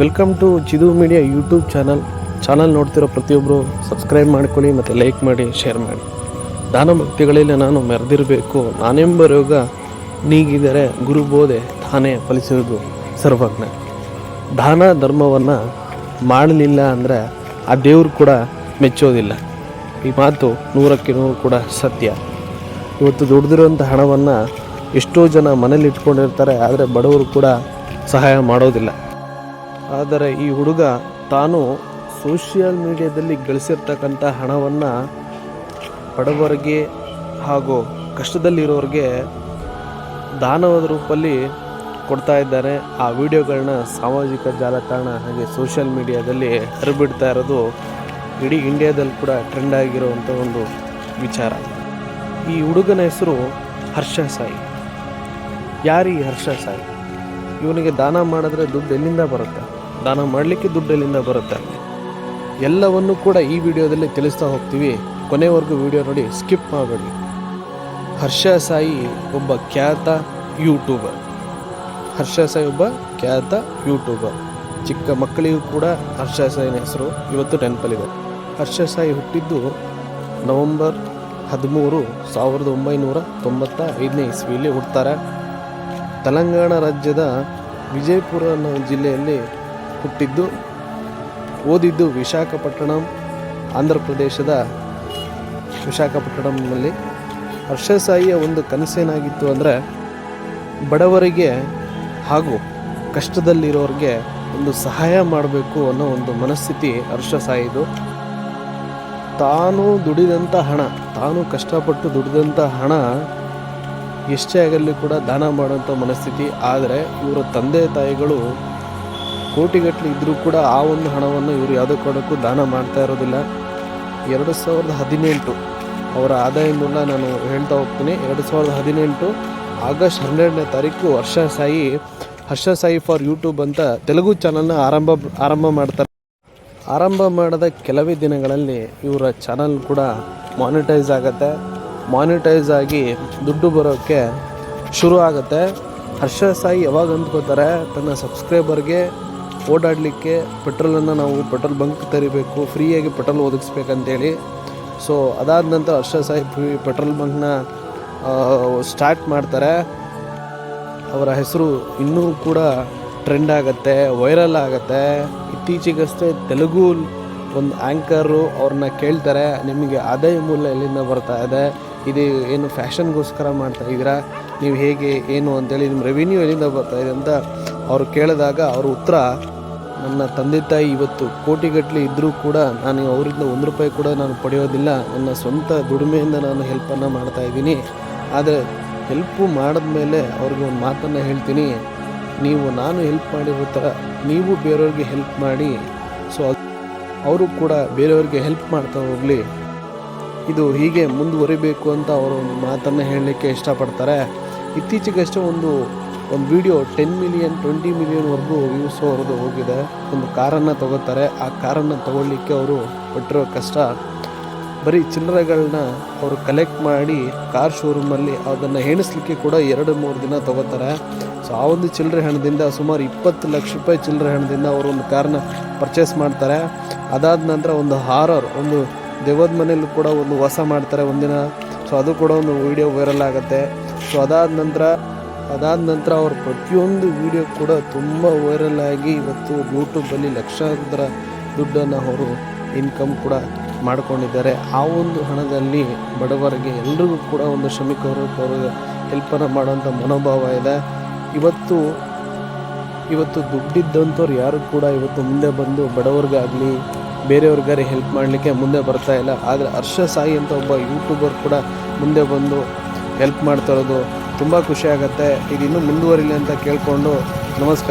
Welcome to Chidu media YouTube channel channel ನೋಡ್ತಿರೋ ಪ್ರತಿಯೊಬ್ಬರು subscribe ಮಾಡ್ಕೊಳ್ಳಿ ಮತ್ತು ಲೈಕ್ ಮಾಡಿ ಶೇರ್ ಮಾಡಿ. ದಾನ ಭಕ್ತಿಗಳಲ್ಲಿ ನಾನು ಮೆರೆದಿರಬೇಕು. ನಾನೆಂಬ ರೋಗ ನೀಗಿದರೆ ಗುರು ಬೋಧೆ ತಾನೇ ಫಲಿಸುವುದು ಸರ್ವಜ್ಞ. ದಾನ ಧರ್ಮವನ್ನು ಮಾಡಲಿಲ್ಲ ಅಂದರೆ ಆ ದೇವರು ಕೂಡ ಮೆಚ್ಚೋದಿಲ್ಲ. ಈ ಮಾತು ನೂರಕ್ಕೆ ನೂರು ಕೂಡ ಸತ್ಯ. ಇವತ್ತು ದುಡ್ದಿರುವಂಥ ಹಣವನ್ನು ಎಷ್ಟೋ ಜನ ಮನೇಲಿ ಇಟ್ಕೊಂಡಿರ್ತಾರೆ, ಆದರೆ ಬಡವರು ಕೂಡ ಸಹಾಯ ಮಾಡೋದಿಲ್ಲ. ಆದರೆ ಈ ಹುಡುಗ ತಾನು ಸೋಷಿಯಲ್ ಮೀಡಿಯಾದಲ್ಲಿ ಗಳಿಸಿರ್ತಕ್ಕಂಥ ಹಣವನ್ನು ಬಡವರಿಗೆ ಹಾಗೂ ಕಷ್ಟದಲ್ಲಿರೋರಿಗೆ ದಾನವದ ರೂಪದಲ್ಲಿ ಕೊಡ್ತಾ ಇದ್ದಾರೆ. ಆ ವಿಡಿಯೋಗಳನ್ನ ಸಾಮಾಜಿಕ ಜಾಲತಾಣ ಹಾಗೆ ಸೋಷಿಯಲ್ ಮೀಡಿಯಾದಲ್ಲಿ ಹರಿಬಿಡ್ತಾ ಇರೋದು ಇಡೀ ಇಂಡಿಯಾದಲ್ಲಿ ಕೂಡ ಟ್ರೆಂಡ್ ಆಗಿರುವಂಥ ಒಂದು ವಿಚಾರ. ಈ ಹುಡುಗನ ಹೆಸರು ಹರ್ಷ ಸಾಯಿ. ಯಾರೀ ಹರ್ಷ ಸಾಯಿ? ಇವನಿಗೆ ದಾನ ಮಾಡಿದ್ರೆ ದುಡ್ಡು ಎಲ್ಲಿಂದ ಬರುತ್ತೆ? ದಾನ ಮಾಡಲಿಕ್ಕೆ ದುಡ್ಡಲ್ಲಿಂದ ಬರುತ್ತೆ. ಎಲ್ಲವನ್ನು ಕೂಡ ಈ ವಿಡಿಯೋದಲ್ಲಿ ತಿಳಿಸ್ತಾ ಹೋಗ್ತೀವಿ. ಕೊನೆವರೆಗೂ ವಿಡಿಯೋ ನೋಡಿ, ಸ್ಕಿಪ್ ಮಾಡಬೇಡಿ. ಹರ್ಷ ಸಾಯಿ ಒಬ್ಬ ಖ್ಯಾತ ಯೂಟ್ಯೂಬರ್. ಹರ್ಷ ಸಾಯಿ ಒಬ್ಬ ಖ್ಯಾತ ಯೂಟ್ಯೂಬರ್. ಚಿಕ್ಕ ಮಕ್ಕಳಿಗೂ ಕೂಡ ಹರ್ಷ ಸಾಯಿನ ಹೆಸರು ಇವತ್ತು ನೆನಪಲ್ಲಿದೆ. ಹರ್ಷ ಸಾಯಿ ಹುಟ್ಟಿದ್ದು ನವಂಬರ್ ಹದಿಮೂರು ಸಾವಿರದ ಒಂಬೈನೂರ ತೊಂಬತ್ತ ಐದನೇ ಇಸ್ವಿಯಲ್ಲಿ ಹುಡ್ತಾರೆ ತೆಲಂಗಾಣ ರಾಜ್ಯದ ವಿಜಯಪುರ ಅನ್ನೋ ಜಿಲ್ಲೆಯಲ್ಲಿ ಹುಟ್ಟಿದ್ದು, ಓದಿದ್ದು ವಿಶಾಖಪಟ್ಟಣಂ ಆಂಧ್ರ ಪ್ರದೇಶದ ವಿಶಾಖಪಟ್ಟಣಂನಲ್ಲಿ. ಹರ್ಷಸಾಯಿಯ ಒಂದು ಕನಸೇನಾಗಿತ್ತು ಅಂದರೆ, ಬಡವರಿಗೆ ಹಾಗೂ ಕಷ್ಟದಲ್ಲಿರೋರಿಗೆ ಒಂದು ಸಹಾಯ ಮಾಡಬೇಕು ಅನ್ನೋ ಒಂದು ಮನಸ್ಥಿತಿ ಹರ್ಷಸಾಯಿದು. ತಾನು ದುಡಿದಂಥ ಹಣ, ತಾನು ಕಷ್ಟಪಟ್ಟು ದುಡಿದಂಥ ಹಣ ಎಷ್ಟೇ ಆಗಲಿ ಕೂಡ ದಾನ ಮಾಡುವಂಥ ಮನಸ್ಥಿತಿ. ಆದರೆ ಇವರ ತಂದೆ ತಾಯಿಗಳು ಕೋಟಿಗಟ್ಟಲೆ ಇದ್ದರೂ ಕೂಡ ಆ ಒಂದು ಹಣವನ್ನು ಇವರು ಯಾವುದೇ ಕಾರಣಕ್ಕೂ ದಾನ ಮಾಡ್ತಾ ಇರೋದಿಲ್ಲ. ಎರಡು ಸಾವಿರದ ಹದಿನೆಂಟು ಅವರ ಆದಾಯ ಮೂಲ ನಾನು ಹೇಳ್ತಾ ಹೋಗ್ತೀನಿ. ಎರಡು ಸಾವಿರದ ಹದಿನೆಂಟು ಆಗಸ್ಟ್ ಹನ್ನೆರಡನೇ ತಾರೀಕು ಹರ್ಷ ಸಾಯಿ ಹರ್ಷ ಸಾಯಿ ಫಾರ್ ಯೂಟ್ಯೂಬ್ ಅಂತ ತೆಲುಗು ಚಾನಲ್ನ ಆರಂಭ ಆರಂಭ ಮಾಡ್ತಾರೆ. ಆರಂಭ ಮಾಡಿದ ಕೆಲವೇ ದಿನಗಳಲ್ಲಿ ಇವರ ಚಾನಲ್ ಕೂಡ ಮಾನಿಟೈಸ್ ಆಗುತ್ತೆ. ಮಾನಿಟೈಸ್ ಆಗಿ ದುಡ್ಡು ಬರೋಕ್ಕೆ ಶುರು ಆಗುತ್ತೆ. ಹರ್ಷ ಸಾಯಿ ಯಾವಾಗ ಅಂದ್ಕೋತಾರೆ, ತನ್ನ ಸಬ್ಸ್ಕ್ರೈಬರ್ಗೆ ಓಡಾಡಲಿಕ್ಕೆ ಪೆಟ್ರೋಲನ್ನು ನಾವು ಪೆಟ್ರೋಲ್ ಬಂಕ್ ತರಿಬೇಕು, ಫ್ರೀಯಾಗಿ ಪೆಟ್ರೋಲ್ ಒದಗಿಸ್ಬೇಕಂತೇಳಿ. ಸೊ ಅದಾದ ನಂತರ ಹರ್ಷ ಸಾಹೇಬ್ ಪೆಟ್ರೋಲ್ ಬಂಕ್ನ ಸ್ಟಾರ್ಟ್ ಮಾಡ್ತಾರೆ. ಅವರ ಹೆಸರು ಇನ್ನೂ ಕೂಡ ಟ್ರೆಂಡ್ ಆಗುತ್ತೆ, ವೈರಲ್ ಆಗುತ್ತೆ. ಇತ್ತೀಚೆಗಷ್ಟೇ ತೆಲುಗು ಒಂದು ಆ್ಯಂಕರು ಅವ್ರನ್ನ ಕೇಳ್ತಾರೆ, ನಿಮಗೆ ಆದಾಯ ಮೂಲ ಎಲ್ಲಿಂದ ಬರ್ತಾ ಇದೆ? ಇದು ಏನು ಫ್ಯಾಷನ್ಗೋಸ್ಕರ ಮಾಡ್ತಾ ಇದ್ದೀರಾ ನೀವು ಹೇಗೆ, ಏನು ಅಂತೇಳಿ, ನಿಮ್ಮ ರೆವಿನ್ಯೂ ಎಲ್ಲಿಂದ ಬರ್ತಾ ಇದೆ? ಅಂತ ಅವ್ರು ಕೇಳಿದಾಗ ಅವ್ರ ಉತ್ತರ, ನನ್ನ ತಂದೆ ತಾಯಿ ಇವತ್ತು ಕೋಟಿಗಟ್ಟಲೆ ಇದ್ದರೂ ಕೂಡ ನಾನು ಅವರಿಂದ ಒಂದು ರೂಪಾಯಿ ಕೂಡ ನಾನು ಪಡೆಯೋದಿಲ್ಲ. ನನ್ನ ಸ್ವಂತ ದುಡಿಮೆಯಿಂದ ನಾನು ಹೆಲ್ಪನ್ನು ಮಾಡ್ತಾ ಇದ್ದೀನಿ. ಆದರೆ ಹೆಲ್ಪು ಮಾಡಿದ್ಮೇಲೆ ಅವ್ರಿಗೆ ಒಂದು ಮಾತನ್ನು ಹೇಳ್ತೀನಿ. ನೀವು ನಾನು ಹೆಲ್ಪ್ ಮಾಡಿರೋ ಥರ ನೀವು ಬೇರೆಯವ್ರಿಗೆ ಹೆಲ್ಪ್ ಮಾಡಿ. ಸೊ ಅವರು ಕೂಡ ಬೇರೆಯವ್ರಿಗೆ ಹೆಲ್ಪ್ ಮಾಡ್ತಾ ಹೋಗಲಿ. ಇದು ಹೀಗೆ ಮುಂದುವರಿಬೇಕು ಅಂತ ಅವರು ಒಂದು ಮಾತನ್ನು ಹೇಳಲಿಕ್ಕೆ ಇಷ್ಟಪಡ್ತಾರೆ. ಇತ್ತೀಚೆಗಷ್ಟೇ ಒಂದು ಒಂದು ವಿಡಿಯೋ ಟೆನ್ ಮಿಲಿಯನ್ ಟ್ವೆಂಟಿ ಮಿಲಿಯನ್ವರೆಗೂ ವ್ಯೂಸ್ ಅವ್ರದ್ದು ಹೋಗಿದೆ. ಒಂದು ಕಾರನ್ನು ತಗೋತಾರೆ. ಆ ಕಾರನ್ನು ತಗೊಳ್ಳಿಕ್ಕೆ ಅವರು ಪಟ್ಟಿರೋ ಕಷ್ಟ. ಬರೀ ಚಿಲ್ಲರೆಗಳನ್ನ ಅವರು ಕಲೆಕ್ಟ್ ಮಾಡಿ ಕಾರ್ ಶೋರೂಮಲ್ಲಿ ಅದನ್ನು ಎಣಿಸ್ಲಿಕ್ಕೆ ಕೂಡ ಎರಡು, ಮೂರು ದಿನ ತಗೋತಾರೆ. ಸೊ ಆ ಒಂದು ಚಿಲ್ಲರೆ ಹಣದಿಂದ ಸುಮಾರು ಇಪ್ಪತ್ತು ಲಕ್ಷ ರೂಪಾಯಿ ಚಿಲ್ಲರೆ ಹಣದಿಂದ ಅವರು ಒಂದು ಕಾರನ್ನ ಪರ್ಚೇಸ್ ಮಾಡ್ತಾರೆ. ಅದಾದ ನಂತರ ಒಂದು ಹಾರರ್ ಒಂದು ದೇವದ ಮನೇಲಿ ಕೂಡ ಒಂದು ವಾಸ ಮಾಡ್ತಾರೆ ಒಂದಿನ. ಸೊ ಅದು ಕೂಡ ಒಂದು ವಿಡಿಯೋ ವೈರಲ್ ಆಗುತ್ತೆ. ಸೊ ಅದಾದ ನಂತರ ಅದಾದ ನಂತರ ಅವ್ರ ಪ್ರತಿಯೊಂದು ವಿಡಿಯೋ ಕೂಡ ತುಂಬ ವೈರಲ್ ಆಗಿ ಇವತ್ತು ಯೂಟ್ಯೂಬಲ್ಲಿ ಲಕ್ಷಾಂತರ ದುಡ್ಡನ್ನು ಅವರು ಇನ್ಕಮ್ ಕೂಡ ಮಾಡ್ಕೊಂಡಿದ್ದಾರೆ. ಆ ಒಂದು ಹಣದಲ್ಲಿ ಬಡವರಿಗೆ ಎಲ್ರಿಗೂ ಕೂಡ ಒಂದು ಶ್ರಮಿಕರು ಅವ್ರಿಗೆ ಹೆಲ್ಪನ್ನು ಮಾಡೋಂಥ ಮನೋಭಾವ ಇದೆ. ಇವತ್ತು ಇವತ್ತು ದುಡ್ಡಿದ್ದಂಥವ್ರು ಯಾರು ಕೂಡ ಇವತ್ತು ಮುಂದೆ ಬಂದು ಬಡವ್ರಿಗಾಗಲಿ ಬೇರೆಯವ್ರಿಗಾರಿ ಹೆಲ್ಪ್ ಮಾಡಲಿಕ್ಕೆ ಮುಂದೆ ಬರ್ತಾ ಇಲ್ಲ. ಆದರೆ ಹರ್ಷ ಸಾಯಿ ಅಂತ ಒಬ್ಬ ಯೂಟ್ಯೂಬರ್ ಕೂಡ ಮುಂದೆ ಬಂದು ಹೆಲ್ಪ್ ಮಾಡ್ತಾ ಇರೋದು ತುಂಬ ಖುಷಿ ಆಗುತ್ತೆ. ಇದು ಇನ್ನೂ ಮುಂದುವರಿಲಿ ಅಂತ ಕೇಳಿಕೊಂಡು ನಮಸ್ಕಾರ.